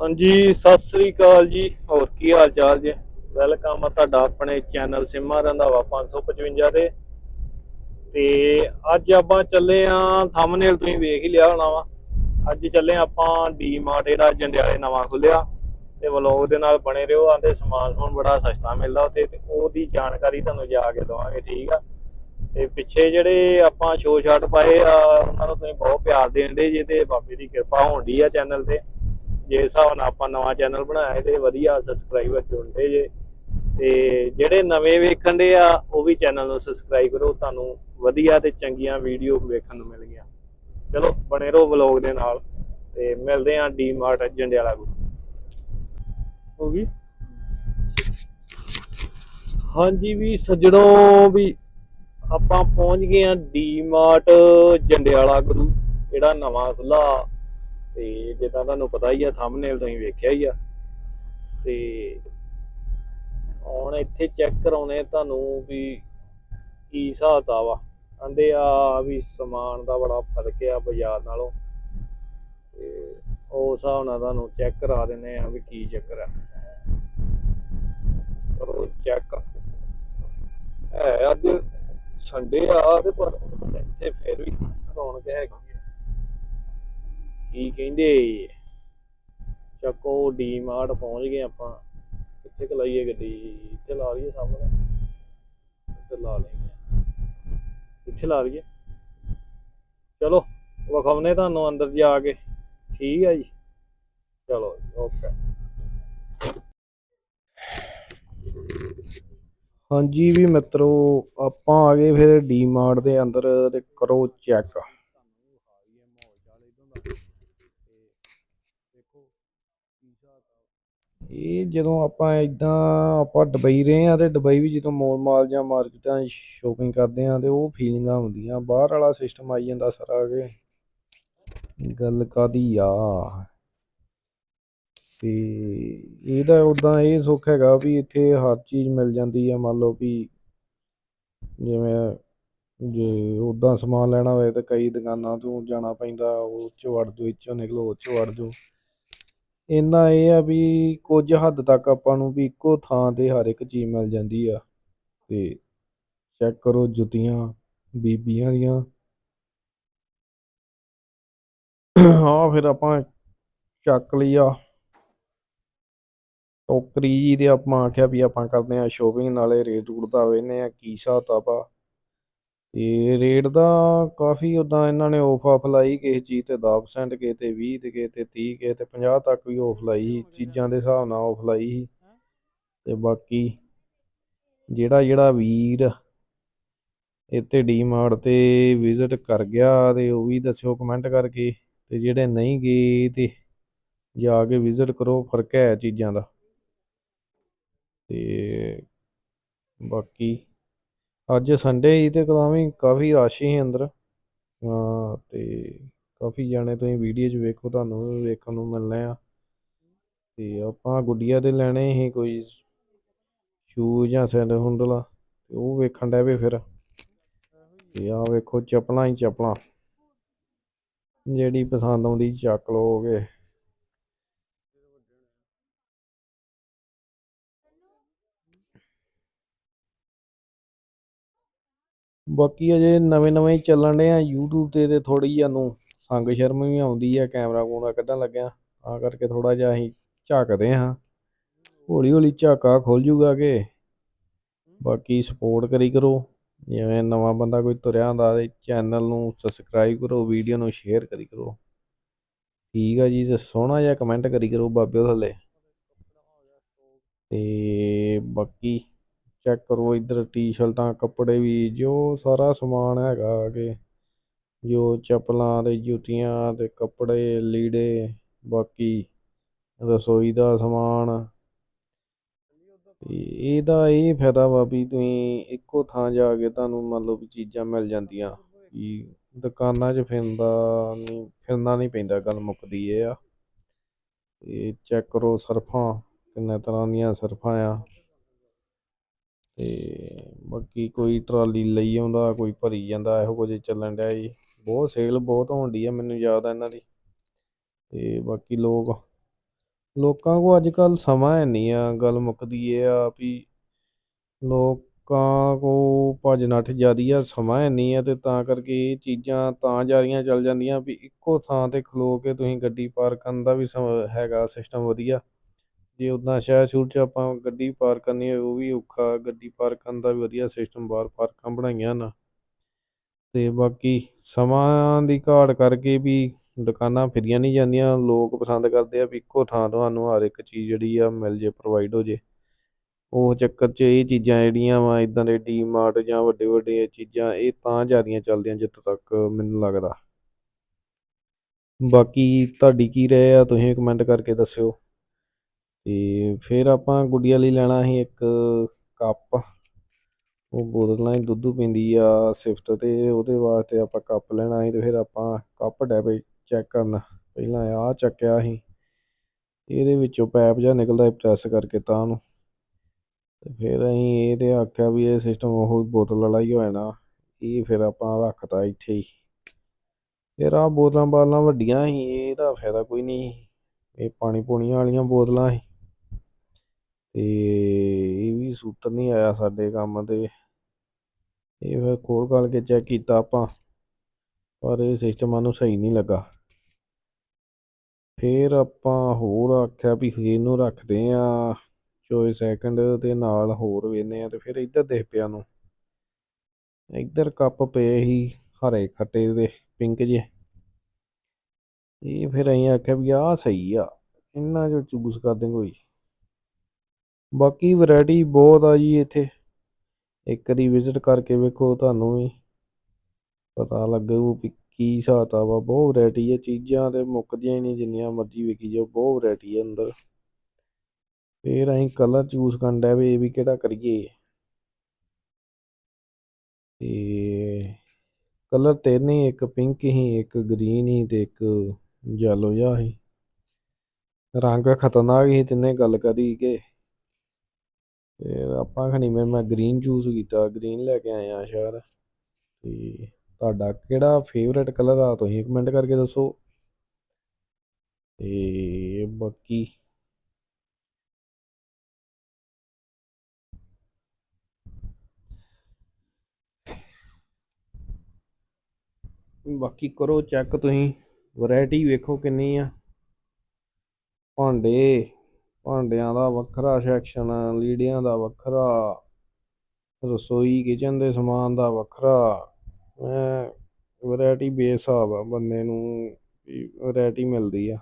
ਹਾਂਜੀ, ਸਤਿ ਸ੍ਰੀ ਅਕਾਲ ਜੀ। ਹੋਰ ਕੀ ਹਾਲ ਚਾਲ ਜੀ? ਵੈਲਕਮ ਆ ਤੁਹਾਡਾ ਆਪਣੇ ਚੈਨਲ ਸਿਮਾ ਰੰਧਾਵਾ 555 ਤੇ। ਤੇ ਅੱਜ ਆਪਾਂ ਚੱਲੇ ਆ ਥੰਬਨੇਲ ਤੁਸੀਂ ਵੇਖ ਹੀ ਲਿਆ ਹੋਣਾ ਵਾ। ਅੱਜ ਚੱਲੇ ਆਂ ਆਪਾਂ ਡੀਮਾਰਟ ਜਿਹੜਾ ਜੰਡਿਆਲੇ ਨਵਾਂ ਖੁੱਲਿਆ। ਤੇ ਵਲੌਗ ਦੇ ਨਾਲ ਬਣੇ ਰਹੋ, ਆਂਦੇ ਸਮਾਨ ਹੁਣ ਬੜਾ ਸਸਤਾ ਮਿਲਦਾ ਉੱਥੇ ਤੇ ਉਹਦੀ ਜਾਣਕਾਰੀ ਤੁਹਾਨੂੰ ਜਾ ਕੇ ਦਵਾਂਗੇ, ਠੀਕ ਆ? ਤੇ ਪਿੱਛੇ ਜਿਹੜੇ ਆਪਾਂ ਸ਼ੋ ਸ਼ਾਟ ਪਾਏ ਆ, ਉਹਨਾਂ ਨੂੰ ਤੁਸੀਂ ਬਹੁਤ ਪਿਆਰ ਦੇਣ ਦੇਣਦੇ ਜੇ ਤੇ ਬਾਬੇ ਦੀ ਕਿਰਪਾ ਹੋਣ ਹੋਣੀ ਆ ਚੈਨਲ ਤੇ। ਜੇ ਹਿਸਾਬ ਨਾਲ ਆਪਾਂ ਨਵਾਂ ਚੈਨਲ ਬਣਾਇਆ ਤੇ ਵਧੀਆ ਸਬਸਕ੍ਰਾਈਬਰ ਜੁੜਦੇ ਜੇ, ਤੇ ਜਿਹੜੇ ਨਵੇਂ ਵੇਖਣ ਦੇ ਆ, ਉਹ ਵੀ ਚੈਨਲ ਨੂੰ ਸਬਸਕ੍ਰਾਈਬ ਕਰੋ, ਤੁਹਾਨੂੰ ਵਧੀਆ ਤੇ ਚੰਗੀਆਂ ਵੀਡੀਓ ਵੇਖਣ ਨੂੰ ਮਿਲਣਗੀਆਂ। ਚਲੋ, ਬਣੇ ਰਹੋ ਵਲੌਗ ਦੇ ਨਾਲ, ਤੇ ਮਿਲਦੇ ਆਂ ਡੀਮਾਰਟ ਜੰਡਿਆਲਾ ਕੋਲ ਹੋ ਗਈ? ਹਾਂਜੀ ਵੀ ਸੱਜਣੋ ਵੀ ਆਪਾਂ ਪਹੁੰਚ ਗਏ ਡੀ ਮਾਰਟ ਜੰਡਿਆਲਾ ਗੁਰੂ ਜਿਹੜਾ ਨਵਾਂ ਖੁੱਲਾ ਤੇ ਜਿੱਦਾਂ ਤੁਹਾਨੂੰ ਪਤਾ ਹੀ ਆ ਥੰਬਨੇਲ ਤੁਸੀਂ ਵੇਖਿਆ ਹੀ ਆ। ਤੇ ਹੁਣ ਇੱਥੇ ਚੈੱਕ ਕਰਾਉਣੇ ਤੁਹਾਨੂੰ ਵੀ ਕੀ ਹਿਸਾਬ ਦਾ ਵਾ ਕਹਿੰਦੇ ਆ ਵੀ ਸਮਾਨ ਦਾ ਬੜਾ ਫ਼ਰਕ ਆ ਬਾਜ਼ਾਰ ਨਾਲੋਂ। ਤੇ ਉਹ ਹਿਸਾਬ ਨਾਲ ਤੁਹਾਨੂੰ ਚੈੱਕ ਕਰਾ ਦਿੰਨੇ ਆ ਵੀ ਕੀ ਚੱਕਰ ਆ। ਕਰੋ ਚੈੱਕ ਹੈ ਅੱਜ ਸੰਡੇ ਆ ਤੇ ਪਰ ਇੱਥੇ ਫਿਰ ਵੀ ਰੌਣਕ ਹੈਗੀ ਕੀ ਕਹਿੰਦੇ? ਚੱਕੋ, ਡੀਮਾਰਟ ਪਹੁੰਚ ਗਏ ਆਪਾਂ। ਕਿੱਥੇ ਕੁ ਲਾਈਏ ਗੱਡੀ? ਇੱਥੇ ਲਾ ਲਈਏ ਸਾਹਮਣੇ ਇੱਥੇ ਲਾ ਲਈਏ। ਇੱਥੇ ਲਾ ਲਈਏ। ਚਲੋ ਵਿਖਾਉਨੇ ਤੁਹਾਨੂੰ ਅੰਦਰ ਜਾ ਕੇ। ਠੀਕ ਹੈ ਜੀ। ਚਲੋ ਓਕੇ। ਹਾਂਜੀ ਵੀ ਮਿੱਤਰੋ, ਆਪਾਂ ਆ ਗਏ ਫਿਰ ਡੀਮਾਰਟ ਦੇ ਅੰਦਰ ਤੇ ਕਰੋ ਚੈੱਕ। ਇਹ ਜਦੋਂ ਆਪਾਂ ਇਦਾਂ ਆਪਾਂ ਦੁਬਈ ਰਹੇ ਆ ਤੇ ਦੁਬਈ ਵੀ ਜਦੋਂ ਮੋਲ ਮਾਲ ਜਾਂ ਮਾਰਕੀਟਾਂ ਸ਼ੋਪਿੰਗ ਕਰਦੇ ਆ ਤੇ ਉਹ ਫੀਲਿੰਗਾਂ ਹੁੰਦੀਆਂ, ਬਾਹਰ ਵਾਲਾ ਸਿਸਟਮ ਆਈ ਜਾਂਦਾ ਸਾਰਾ ਅਗੇ ਗੱਲ ਕਾਦੀ ਆ? ਤੇ ਇਹਦਾ ਉਦਾਂ ਇਹ ਸੁੱਖ ਹੈਗਾ ਵੀ ਇੱਥੇ ਹਰ ਚੀਜ਼ ਮਿਲ ਜਾਂਦੀ ਆ, ਮੰਨ ਲਓ ਵੀ ਜਿਵੇਂ ਜੇ ਉਦਾਂ ਸਮਾਨ ਲੈਣਾ ਹੋਵੇ ਤਾਂ ਕਈ ਦੁਕਾਨਾਂ ਤੋਂ ਜਾਣਾ ਪੈਂਦਾ, ਉਹ ਚ ਵੜ ਜਾਓ, ਇੱਚੋਂ ਨਿਕਲੋ, ਉਹ ਚ ਵੜ ਜਾਓ। ਇੰਨਾ ਇਹ ਆ ਵੀ ਕੁਝ ਹੱਦ ਤੱਕ ਆਪਾਂ ਨੂੰ ਵੀ ਇੱਕੋ ਥਾਂ ਤੇ ਹਰ ਇੱਕ ਚੀਜ਼ ਮਿਲ ਜਾਂਦੀ ਆ। ਤੇ ਚੈੱਕ ਕਰੋ ਜੁੱਤੀਆਂ, ਬੀਬੀਆਂ ਦੀਆਂ। ਹਾਂ ਫਿਰ ਆਪਾਂ ਚੱਕ ਲਿਆ ਟੋਕਰੀ ਜੀ ਤੇ ਆਪਾਂ ਆਖਿਆ ਵੀ ਆਪਾਂ ਕਰਦੇ ਆ ਸ਼ੋਪਿੰਗ ਨਾਲੇ ਰੇਟ ਰੂਟ ਦਾ ਵੇਨੇ ਆ ਕੀ ਹਿਸਾਬ ਕਿਤਾਬ ਤੇ ਰੇਟ ਦਾ ਕਾਫੀ ਉਦਾਂ ਇਹਨਾਂ ਨੇ ਆਫ ਆਫ ਲਾਈ, ਕਿਸੇ ਚੀਜ਼ ਤੇ 10% ਕਿਸੇ ਤੇ 20 ਤੇ ਕਿਸੇ ਤੇ 30 ਕਿਸੇ ਤੇ 50 ਤੱਕ ਵੀ ਆਫ ਲਾਈ ਚੀਜ਼ਾਂ ਦੇ ਹਿਸਾਬ ਨਾਲ ਆਫ ਲਾਈ ਸੀ। ਤੇ ਬਾਕੀ ਜਿਹੜਾ ਜਿਹੜਾ ਵੀਰ ਇੱਥੇ ਡੀਮਾਰਟ ਤੇ ਵਿਜ਼ਿਟ ਕਰ ਗਿਆ ਤੇ ਉਹ ਵੀ ਦੱਸਿਓ ਕਮੈਂਟ ਕਰਕੇ, ਤੇ ਜਿਹੜੇ ਨਹੀਂ ਗਏ ਤੇ ਜਾ ਕੇ ਵਿਜ਼ਿਟ ਕਰੋ, ਫ਼ਰਕ ਹੈ ਚੀਜ਼ਾਂ ਦਾ। ਤੇ ਬਾਕੀ ਅੱਜ ਸੰਡੇ ਹੀ ਤੇ ਕਦਾਵੇਂ ਕਾਫੀ ਰਸ਼ ਹੀ ਅੰਦਰ। ਹਾਂ, ਤੇ ਕਾਫੀ ਜਾਣੇ ਤੁਸੀਂ ਵੀਡੀਓ 'ਚ ਵੇਖੋ, ਤੁਹਾਨੂੰ ਵੀ ਵੇਖਣ ਨੂੰ ਮਿਲਣੇ ਆ। ਤੇ ਆਪਾਂ ਗੁੱਡੀਆਂ ਦੇ ਲੈਣੇ ਸੀ ਕੋਈ ਸ਼ੂਜ਼ ਜਾਂ ਸੈਂਡਲ ਹੁੰਡਲ ਤੇ ਉਹ ਵੇਖਣ ਡੈ ਪਏ ਫਿਰ। ਤੇ ਆ ਵੇਖੋ, ਚੱਪਲਾਂ ਹੀ ਚੱਪਲਾਂ। ਜਿਹੜੀ ਪਸੰਦ ਆਉਂਦੀ ਚੱਕ ਲਓਗੇ ਬਾਕੀ ਅਜੇ ਨਵੇਂ ਨਵੇਂ ਹੀ ਚੱਲਣ ਦੇ ਆ, YouTube ਤੇ ਤੇ ਥੋੜੀ ਜਿਹਾ ਨੂੰ ਸੰਗ ਸ਼ਰਮ ਵੀ ਆਉਂਦੀ ਆ, ਕੈਮਰਾ ਕੂਮਰਾ ਕੱਢਣ ਲੱਗਿਆ। ਆ ਕਰਕੇ ਥੋੜਾ ਜਿਹਾ ਅਸੀਂ ਝਾਕਦੇ ਹਾਂ। ਹੌਲੀ ਹੌਲੀ ਝਾਕਾ ਖੁੱਲ ਜੂਗਾ ਕਿ ਬਾਕੀ ਸਪੋਰਟ ਕਰੀ ਕਰੋ। ਜਿਵੇਂ ਨਵਾਂ ਬੰਦਾ ਕੋਈ ਤੁਰਿਆ ਹੁੰਦਾ ਤੇ ਚੈਨਲ ਨੂੰ ਸਬਸਕ੍ਰਾਈਬ ਕਰੋ ਵੀਡੀਓ ਨੂੰ ਸ਼ੇਅਰ ਕਰੀ ਕਰੋ। ਠੀਕ ਆ ਜੀ, ਤੇ ਸੋਹਣਾ ਜਿਹਾ ਕਮੈਂਟ ਕਰੀ ਕਰੋ ਬਾਬੇ ਥੱਲੇ। ਤੇ ਬਾਕੀ ਚੈੱਕ ਕਰੋ, ਇੱਧਰ ਟੀ-ਸ਼ਰਟਾਂ ਕੱਪੜੇ ਵੀ, ਜੋ ਸਾਰਾ ਸਮਾਨ ਹੈਗਾ ਕਿ ਜੋ ਚੱਪਲਾਂ ਤੇ ਜੁੱਤੀਆਂ ਤੇ ਕੱਪੜੇ, ਲੀੜੇ, ਬਾਕੀ ਰਸੋਈ ਦਾ ਸਮਾਨ। ਇਹਦਾ ਇਹ ਫਾਇਦਾ ਵਾ ਵੀ ਤੁਸੀਂ ਇੱਕੋ ਥਾਂ ਜਾ ਕੇ ਤੁਹਾਨੂੰ ਮਤਲਬ ਚੀਜ਼ਾਂ ਮਿਲ ਜਾਂਦੀਆਂ। ਵੀ ਦੁਕਾਨਾਂ 'ਚ ਫਿਰਦਾ ਨਹੀਂ, ਫਿਰਨਾ ਨਹੀਂ ਪੈਂਦਾ, ਗੱਲ ਮੁੱਕਦੀ ਇਹ ਆ। ਤੇ ਚੈੱਕ ਕਰੋ ਸਰਫਾਂ, ਕਿੰਨੇ ਤਰ੍ਹਾਂ ਦੀਆਂ ਸਰਫਾਂ ਆ। ਤੇ ਬਾਕੀ ਕੋਈ ਟਰਾਲੀ ਲਈ ਆਉਂਦਾ, ਕੋਈ ਭਰੀ ਜਾਂਦਾ, ਇਹੋ ਕੁਝ ਚੱਲਣ ਡਿਆ ਜੀ। ਬਹੁਤ ਸੇਲ ਬਹੁਤ ਹੋਣ ਡਈ ਆ, ਮੈਨੂੰ ਯਾਦ ਆ ਇਹਨਾਂ ਦੀ। ਤੇ ਬਾਕੀ ਲੋਕ, ਲੋਕਾਂ ਕੋ ਅੱਜ ਕੱਲ ਸਮਾਂ ਹੈ ਨਹੀਂ ਆ, ਗੱਲ ਮੁੱਕਦੀ ਇਹ ਆ ਵੀ ਲੋਕਾਂ ਕੋ ਭੱਜ ਨੱਠ ਜ਼ਿਆਦੀ ਆ, ਸਮਾਂ ਹੈ ਨਹੀਂ ਆ ਤੇ ਤਾਂ ਕਰਕੇ ਇਹ ਚੀਜ਼ਾਂ ਤਾਂ ਜਾਰੀਆਂ ਚੱਲ ਜਾਂਦੀਆਂ ਵੀ ਇੱਕੋ ਥਾਂ ਤੇ ਖਲੋ ਕੇ ਤੁਸੀਂ ਗੱਡੀ ਪਾਰ ਕਰਨ ਦਾ ਵੀ ਸਮ- ਹੈਗਾ ਸਿਸਟਮ ਵਧੀਆ। ਜੇ ਉਦਾਂ ਸ਼ਹਿਰ ਸ਼ੂਰ ਚ ਆਪਾਂ ਗੱਡੀ ਪਾਰਕ ਕਰਨੀ ਹੋਵੇ ਉਹ ਵੀ ਔਖਾ, ਗੱਡੀ ਪਾਰਕ ਕਰਨ ਦਾ ਵੀ ਵਧੀਆ ਸਿਸਟਮ ਬਾਹਰ ਪਾਰਕਾਂ ਬਣਾਈਆਂ ਨਾ ਤੇ ਬਾਕੀ ਸਮਾਂ ਦੀ ਘਾਟ ਕਰਕੇ ਵੀ ਦੁਕਾਨਾਂ ਫਿਰੀਆਂ ਨਹੀਂ ਜਾਂਦੀਆਂ, ਲੋਕ ਪਸੰਦ ਕਰਦੇ ਆ ਵੀ ਇੱਕੋ ਥਾਂ ਤੁਹਾਨੂੰ ਹਰ ਇੱਕ ਚੀਜ਼ ਜਿਹੜੀ ਆ ਮਿਲ ਜੇ ਪ੍ਰੋਵਾਈਡ ਹੋ ਜੇ। ਉਹ ਚੱਕਰ 'ਚ ਇਹ ਚੀਜ਼ਾਂ ਜਿਹੜੀਆਂ ਵਾ ਇਦਾਂ ਦੇ ਡੀਮਾਰਟ ਜਾਂ ਵੱਡੇ ਵੱਡੇ ਚੀਜ਼ਾਂ, ਇਹ ਤਾਂ ਜ਼ਿਆਦੀਆਂ ਚੱਲਦੀਆਂ ਜਿੱਥੋਂ ਤੱਕ ਮੈਨੂੰ ਲੱਗਦਾ। ਬਾਕੀ ਤੁਹਾਡੀ ਕੀ ਰਾਏ ਆ, ਤੁਸੀਂ ਕਮੈਂਟ ਕਰਕੇ ਦੱਸਿਓ। ਤੇ ਫਿਰ ਆਪਾਂ ਗੁੱਡੀਆਂ ਲਈ ਲੈਣਾ ਸੀ ਇੱਕ ਕੱਪ। ਉਹ ਬੋਤਲਾਂ ਹੀ ਦੁੱਧ ਪੀਂਦੀ ਆ ਸਿਫਟ ਤੇ ਉਹਦੇ ਵਾਸਤੇ ਆਪਾਂ ਕੱਪ ਲੈਣਾ ਸੀ ਤੇ ਫਿਰ ਆਪਾਂ ਕੱਪ ਡੈਬੇ ਚੈੱਕ ਕਰਨਾ ਪਹਿਲਾਂ ਆਹ ਚੱਕਿਆ ਸੀ। ਇਹਦੇ ਵਿੱਚੋਂ ਪੈਪ ਜਿਹਾ ਨਿਕਲਦਾ ਪ੍ਰੈਸ ਕਰਕੇ ਤਾਂ ਉਹਨੂੰ ਤੇ ਫਿਰ ਅਸੀਂ ਇਹ ਇਹਦੇ ਆਖਿਆ ਵੀ ਇਹ ਸਿਸਟਮ ਉਹ ਬੋਤਲ ਵਾਲਾ ਹੀ ਹੋ ਜਾਣਾ ਇਹ ਫਿਰ ਆਪਾਂ ਰੱਖਤਾ ਇੱਥੇ ਹੀ। ਫਿਰ ਆਹ ਬੋਤਲਾਂ ਬਾਲਾਂ ਵੱਡੀਆਂ ਸੀ, ਇਹਦਾ ਫਾਇਦਾ ਕੋਈ ਨਹੀਂ ਇਹ ਪਾਣੀ ਪੂਣੀਆਂ ਵਾਲੀਆਂ ਬੋਤਲਾਂ ਸੀ। ਤੇ ਇਹ ਵੀ ਸੂਤਰ ਨਹੀਂ ਆਇਆ ਸਾਡੇ ਕੰਮ ਤੇ। ਇਹ ਫਿਰ ਖੋਲ ਖਾਲ ਕੇ ਚੈੱਕ ਕੀਤਾ ਆਪਾਂ, ਪਰ ਇਹ ਸਿਸਟਮ ਸਾਨੂੰ ਸਹੀ ਨਹੀਂ ਲੱਗਾ। ਫਿਰ ਆਪਾਂ ਹੋਰ ਆਖਿਆ ਵੀ ਇਹਨੂੰ ਰੱਖਦੇ ਆ, ਚੋਏ ਸੈਕਿੰਡ ਤੇ ਨਾਲ ਹੋਰ ਵੇਨੇ ਆ ਤੇ ਫਿਰ ਇੱਧਰ ਦੇਖ ਪਿਆ ਨੂੰ। ਇੱਧਰ ਕੱਪ ਪਏ ਸੀ ਹਰੇ ਖੱਟੇ ਦੇ, ਪਿੰਕ ਜੇ ਇਹ ਫਿਰ ਅਸੀਂ ਆਖਿਆ ਵੀ ਆਹ ਸਹੀ ਆ ਇਹਨਾਂ ਚੋਂ ਚੂਜ਼ ਕਰਦੇ ਕੋਈ। ਬਾਕੀ ਵੈਰਾਈਟੀ ਬਹੁਤ ਆ ਜੀ ਇੱਥੇ। ਇੱਕ ਵਾਰੀ ਵਿਜ਼ਿਟ ਕਰਕੇ ਵੇਖੋ ਤੁਹਾਨੂੰ ਵੀ। ਪਤਾ ਲੱਗੂ ਵੀ ਕੀ ਹਿਸਾਬ ਕਿਤਾਬ ਆ। ਬਹੁਤ ਵੈਰਾਈਟੀ ਹੈ ਚੀਜ਼ਾਂ ਤੇ ਮੁੱਕਦੀਆਂ ਹੀ ਨਹੀਂ, ਜਿੰਨੀਆਂ ਮਰਜ਼ੀ ਵੇਖੀ ਜਾਓ। ਬਹੁਤ ਵੈਰਾਈਟੀ ਹੈ ਅੰਦਰ। ਫਿਰ ਅਸੀਂ ਕਲਰ ਚੂਜ਼ ਕਰਨ ਡਿਆ ਵੀ ਇਹ ਵੀ ਕਿਹੜਾ ਕਰੀਏ। ਤੇ ਕਲਰ ਤਿੰਨ ਹੀ, ਇੱਕ ਪਿੰਕ ਸੀ ਇੱਕ ਗ੍ਰੀਨ ਹੀ ਤੇ ਇੱਕ ਯੈਲੋ ਜਿਹਾ ਸੀ ਰੰਗ ਖਤਰਨਾਕ ਸੀ ਤਿੰਨੇ ਗੱਲ ਕਰੀ ਕਿ ਫਿਰ ਆਪਾਂ ਖਣੀ ਮੈਂ ਮੈਂ ਗ੍ਰੀਨ ਚੂਜ਼ ਕੀਤਾ ਗ੍ਰੀਨ ਲੈ ਕੇ ਆਏ ਆ ਸ਼ਹਿਰ। ਤੇ ਤੁਹਾਡਾ ਕਿਹੜਾ ਫੇਵਰੇਟ ਕਲਰ ਆ, ਤੁਸੀਂ ਕਮੈਂਟ ਕਰਕੇ ਦੱਸੋ। ਤੇ ਬਾਕੀ ਬਾਕੀ ਕਰੋ ਚੈੱਕ ਤੁਸੀਂ। ਵੈਰਾਈਟੀ ਵੇਖੋ ਕਿੰਨੀ ਆ। ਭਾਂਡੇ। ਭਾਂਡਿਆਂ ਦਾ ਵੱਖਰਾ ਸੈਕਸ਼ਨ ਲੀੜਿਆਂ ਦਾ ਵੱਖਰਾ, ਰਸੋਈ ਕਿਚਨ ਦੇ ਸਮਾਨ ਦਾ ਵੱਖਰਾ। ਐ ਵੈਰਾਈਟੀ ਬੇਹਿਸਾਬ ਆ ਬੰਦੇ ਨੂੰ ਵੈਰਾਈਟੀ ਮਿਲਦੀ ਆ।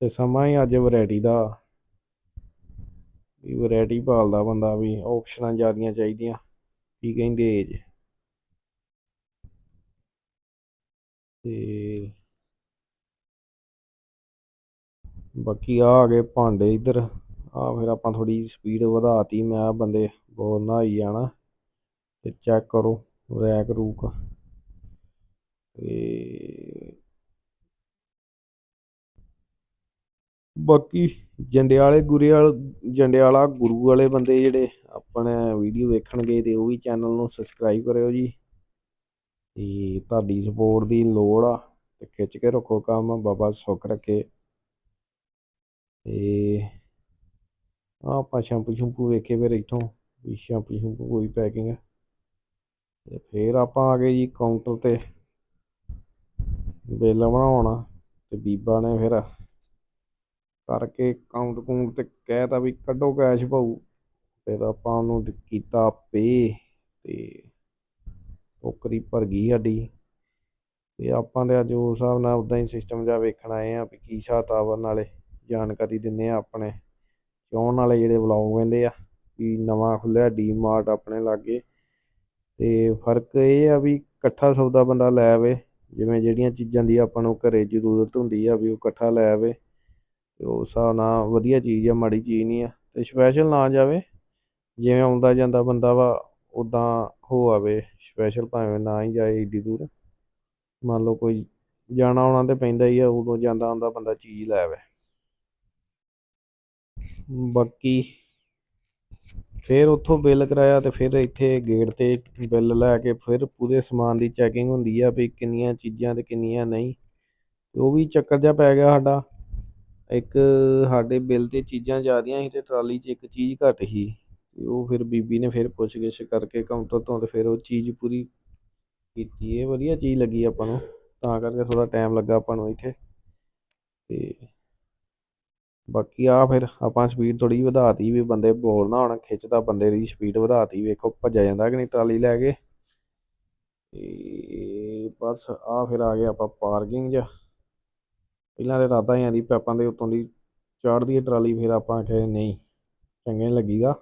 ਤੇ ਸਮਾਂ ਹੀ ਅੱਜ ਵੈਰਾਈਟੀ ਦਾ। ਵੀ ਵੈਰਾਈਟੀ ਭਾਲਦਾ ਬੰਦਾ ਵੀ ਆਪਸ਼ਨਾਂ ਜ਼ਿਆਦੀਆਂ ਚਾਹੀਦੀਆਂ। ਕੀ ਕਹਿੰਦੇ ਜੇ? ਤੇ ਬਾਕੀ ਆ ਆ ਗਏ ਭਾਂਡੇ ਇੱਧਰ। ਆ ਫਿਰ ਆਪਾਂ ਥੋੜੀ ਸਪੀਡ ਵਧਾਤੀ। ਮੈਂ ਬੰਦੇ ਬਹੁਤ ਨਹਾਈ ਜਾਣਾ। ਤੇ ਚੈੱਕ ਕਰੋ ਰੈਕ ਰੂਕ। ਤੇ ਬਾਕੀ ਜੰਡਿਆਲੇ ਗੁਰੇ ਜੰਡਿਆਲਾ ਗੁਰੂ ਵਾਲੇ ਬੰਦੇ ਜਿਹੜੇ ਆਪਣੇ ਵੀਡੀਓ ਵੇਖਣਗੇ ਤੇ ਉਹ ਵੀ ਚੈਨਲ ਨੂੰ ਸਬਸਕ੍ਰਾਈਬ ਕਰਿਓ ਜੀ। ਤੇ ਤੁਹਾਡੀ ਸਪੋਰਟ ਦੀ ਲੋੜ ਆ। ਤੇ ਖਿੱਚ ਕੇ ਰੱਖੋ ਕੰਮ। ਬਾਬਾ ਸੁੱਖ ਰੱਖੇ। ਤੇ ਆ ਆਪਾਂ ਸ਼ੈਂਪੂ ਸ਼ੈਂਪੂ ਵੇਖੇ ਫਿਰ ਇੱਥੋਂ ਵੀ ਸ਼ੈਂਪੂ ਸ਼ੈਂਪੂ ਕੋਈ ਪੈਕਿੰਗ। ਤੇ ਫਿਰ ਆਪਾਂ ਆ ਗਏ ਜੀ ਕਾਊਂਟਰ ਤੇ ਬਿੱਲ ਬਣਾਉਣਾ ਤੇ ਬੀਬਾ ਨੇ ਫਿਰ ਕਰਕੇ ਕਾਊਂਟ ਕਾਊਂਟ ਤੇ ਕਹਿਤਾ ਵੀ ਕੱਢੋ ਕੈਸ਼ ਭਾਊ। ਫਿਰ ਆਪਾਂ ਉਹਨੂੰ ਕੀਤਾ ਪੇ ਤੇ ਟੋਕਰੀ ਭਰ ਗਈ ਸਾਡੀ। ਤੇ ਆਪਾਂ ਤੇ ਅੱਜ ਉਸ ਹਿਸਾਬ ਨਾਲ ਉਦਾਂ ਹੀ ਸਿਸਟਮ ਜਾ ਵੇਖਣ ਆਏ ਆ ਵੀ ਕੀ ਹਿਸਾਬ ਕਿਤਾਬ ਨਾਲੇ। ਜਾਣਕਾਰੀ ਦਿੰਨੇ ਆ ਆਪਣੇ। ਚਾਹੁਣ ਵਾਲੇ ਜਿਹੜੇ ਵਲੌਗ ਕਹਿੰਦੇ ਆ ਵੀ ਨਵਾਂ ਖੁੱਲਿਆ ਡੀਮਾਰਟ ਆਪਣੇ ਲਾਗੇ। ਤੇ ਫ਼ਰਕ ਇਹ ਆ ਵੀ ਇਕੱਠਾ ਸੌਦਾ ਬੰਦਾ ਲੈ ਆਵੇ। ਜਿਵੇਂ ਜਿਹੜੀਆਂ ਚੀਜ਼ਾਂ ਦੀ ਆਪਾਂ ਨੂੰ ਘਰੇ ਜ਼ਰੂਰਤ ਹੁੰਦੀ ਆ ਵੀ ਉਹ ਇਕੱਠਾ ਲੈ ਆਵੇ। ਤੇ ਉਸ ਹਿਸਾਬ ਨਾਲ ਵਧੀਆ ਚੀਜ਼ ਆ, ਮਾੜੀ ਚੀਜ਼ ਨਹੀਂ ਆ। ਤੇ ਸਪੈਸ਼ਲ ਨਾ ਜਾਵੇ, ਜਿਵੇਂ ਆਉਂਦਾ ਜਾਂਦਾ ਬੰਦਾ ਵਾ ਉਦਾਂ ਹੋ ਆਵੇ। ਸਪੈਸ਼ਲ ਭਾਵੇਂ ਨਾ ਹੀ ਜਾਏ ਏਡੀ ਦੂਰ। ਮੰਨ ਲਓ ਕੋਈ ਜਾਣਾ ਆਉਣਾ ਤੇ ਪੈਂਦਾ ਹੀ ਆ, ਉਦੋਂ ਜਾਂਦਾ ਆਉਂਦਾ ਬੰਦਾ ਚੀਜ਼ ਲੈ ਆਵੇ। ਬਾਕੀ ਫਿਰ ਉੱਥੋਂ ਬਿੱਲ ਕਰਾਇਆ ਤੇ ਫਿਰ ਇੱਥੇ ਗੇਟ ਤੇ ਬਿੱਲ ਲੈ ਕੇ ਫਿਰ ਪੂਰੇ ਸਮਾਨ ਦੀ ਚੈਕਿੰਗ ਹੁੰਦੀ ਆ ਵੀ ਕਿੰਨੀਆਂ ਚੀਜ਼ਾਂ ਤੇ ਕਿੰਨੀਆਂ ਨਹੀਂ। ਉਹ ਵੀ ਚੱਕਰ ਜਿਹਾ ਪੈ ਗਿਆ ਸਾਡਾ। ਇੱਕ ਸਾਡੇ ਬਿੱਲ ਤੇ ਚੀਜ਼ਾਂ ਜ਼ਿਆਦੀਆਂ ਸੀ ਤੇ ਟਰਾਲੀ 'ਚ ਇੱਕ ਚੀਜ਼ ਘੱਟ ਸੀ ਤੇ ਉਹ ਫਿਰ ਬੀਬੀ ਨੇ ਫਿਰ ਪੁੱਛਗਿੱਛ ਕਰਕੇ ਕਾਊਂਟਰ ਤੋਂ ਤੇ ਫਿਰ ਉਹ ਚੀਜ਼ ਪੂਰੀ ਕੀਤੀ। ਇਹ ਵਧੀਆ ਚੀਜ਼ ਲੱਗੀ ਆਪਾਂ ਨੂੰ। ਤਾਂ ਕਰਕੇ ਥੋੜਾ ਟਾਈਮ ਲੱਗਾ ਆਪਾਂ ਨੂੰ ਇੱਥੇ। ਬਾਕੀ ਆ ਫਿਰ ਆਪਾਂ ਸਪੀਡ ਥੋੜੀ ਵਧਾਤੀ ਵੀ ਬੰਦੇ ਬੋਲਣਾ ਹੁਣ, ਖਿੱਚਦਾ ਬੰਦੇ ਦੀ ਸਪੀਡ ਵਧਾਤੀ, ਵੇਖੋ ਭੱਜਿਆ ਜਾਂਦਾ ਕਿ ਨਹੀਂ ਟਰਾਲੀ ਲੈ ਕੇ। ਤੇ ਬਸ ਆ ਫਿਰ ਆ ਗਏ ਆਪਾਂ ਪਾਰਕਿੰਗ 'ਚ। ਪਹਿਲਾਂ ਤੇ ਰਾਤਾਂ ਹੀ ਆਂਦੀ ਪੈਪਾਂ ਦੇ ਉੱਤੋਂ ਦੀ ਚਾੜਦੀ ਟਰਾਲੀ ਫਿਰ ਆਪਾਂ ਆਖਿਆ ਨਹੀਂ, ਚੰਗੇ ਨਹੀਂ ਲੱਗੀਦਾ,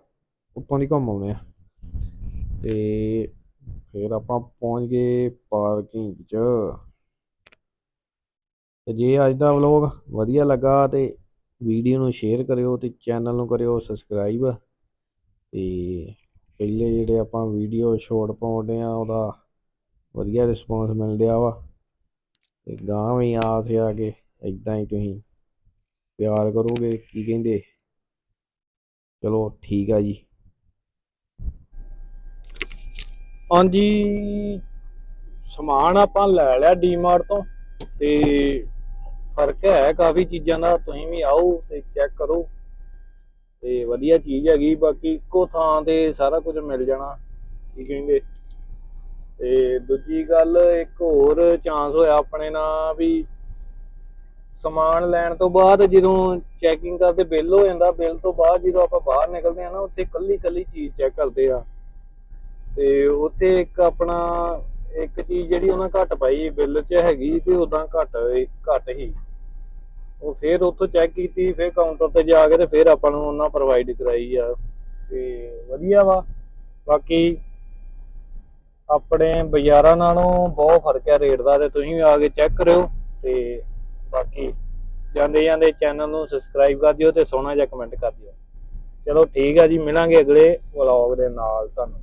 ਉੱਤੋਂ ਦੀ ਘੁੰਮ ਆਉਂਦੇ ਆ। ਤੇ ਫਿਰ ਆਪਾਂ ਪਹੁੰਚ ਗਏ ਪਾਰਕਿੰਗ 'ਚ। ਤੇ ਜੇ ਅੱਜ ਦਾ ਵਲੌਗ ਵਧੀਆ ਲੱਗਾ ਤੇ ਵੀਡੀਓ ਨੂੰ ਸ਼ੇਅਰ ਕਰਿਓ ਤੇ ਚੈਨਲ ਨੂੰ ਕਰਿਓ ਸਬਸਕ੍ਰਾਈਬ। ਤੇ ਪਹਿਲੇ ਜਿਹੜੇ ਆਪਾਂ ਵੀਡੀਓ ਸ਼ਾਰਟ ਪਾਉਂਦੇ ਆ, ਉਹਦਾ ਵਧੀਆ ਰਿਸਪੌਂਸ ਮਿਲ ਰਿਹਾ ਵਾ। ਤੇ ਗਾਂ ਵੀ ਆਸ ਆ ਕਿ ਇਦਾਂ ਹੀ ਤੁਸੀਂ ਪਿਆਰ ਕਰੋਗੇ, ਕੀ ਕਹਿੰਦੇ? ਚਲੋ ਠੀਕ ਆ ਜੀ। ਹਾਂਜੀ, ਸਮਾਨ ਆਪਾਂ ਲੈ ਲਿਆ ਡੀਮਾਰਟ ਤੋਂ ਤੇ ਫ਼ਰਕ ਹੈ ਕਾਫੀ ਚੀਜ਼ਾਂ ਦਾ, ਤੁਸੀਂ ਵੀ ਆਓ ਤੇ ਚੈੱਕ ਕਰੋ। ਤੇ ਵਧੀਆ ਚੀਜ਼ ਹੈਗੀ, ਬਾਕੀ ਇੱਕੋ ਥਾਂ ਤੇ ਸਾਰਾ ਕੁਝ ਮਿਲ ਜਾਣਾ, ਕੀ ਕਹਿੰਦੇ? ਤੇ ਦੂਜੀ ਗੱਲ, ਇੱਕ ਹੋਰ ਚਾਂਸ ਹੋਇਆ ਆਪਣੇ ਨਾਲ ਵੀ ਸਮਾਨ ਲੈਣ ਤੋਂ ਬਾਅਦ ਜਦੋਂ ਚੈਕਿੰਗ ਕਰਦੇ ਬਿੱਲ ਹੋ ਜਾਂਦਾ ਬਿੱਲ ਤੋਂ ਬਾਅਦ ਜਦੋਂ ਆਪਾਂ ਬਾਹਰ ਨਿਕਲਦੇ ਆ ਨਾ, ਉੱਥੇ ਕੱਲੀ ਕੱਲੀ ਚੀਜ਼ ਚੈੱਕ ਕਰਦੇ ਆ ਤੇ ਉੱਥੇ ਇੱਕ ਆਪਣਾ ਇੱਕ ਚੀਜ਼ ਜਿਹੜੀ ਉਹਨਾਂ ਘੱਟ ਪਾਈ ਬਿੱਲ 'ਚ ਹੈਗੀ ਤੇ ਉਦਾਂ ਘੱਟ ਘੱਟ ਹੀ। ਉਹ ਫਿਰ ਉੱਥੋਂ ਚੈੱਕ ਕੀਤੀ, ਫਿਰ ਕਾਊਂਟਰ ਤੇ ਜਾ ਕੇ ਤੇ ਫਿਰ ਆਪਾਂ ਨੂੰ ਉਹਨਾਂ ਪ੍ਰੋਵਾਈਡ ਕਰਾਈ ਆ। ਤੇ ਵਧੀਆ ਵਾ। ਬਾਕੀ ਆਪਣੇ ਬਾਜ਼ਾਰਾਂ ਨਾਲੋਂ ਬਹੁਤ ਫ਼ਰਕ ਹੈ ਰੇਟ ਦਾ ਤੇ ਤੁਸੀਂ ਵੀ ਆ ਕੇ ਚੈੱਕ ਕਰਿਓ। ਤੇ ਬਾਕੀ ਜਾਂਦੇ ਜਾਂਦੇ ਚੈਨਲ ਨੂੰ ਸਬਸਕ੍ਰਾਈਬ ਕਰ ਦਿਓ ਤੇ ਸੋਹਣਾ ਜਿਹਾ ਕਮੈਂਟ ਕਰ ਦਿਓ। ਚਲੋ ਠੀਕ ਆ ਜੀ, ਮਿਲਾਂਗੇ ਅਗਲੇ ਵਲੌਗ ਦੇ ਨਾਲ ਤੁਹਾਨੂੰ।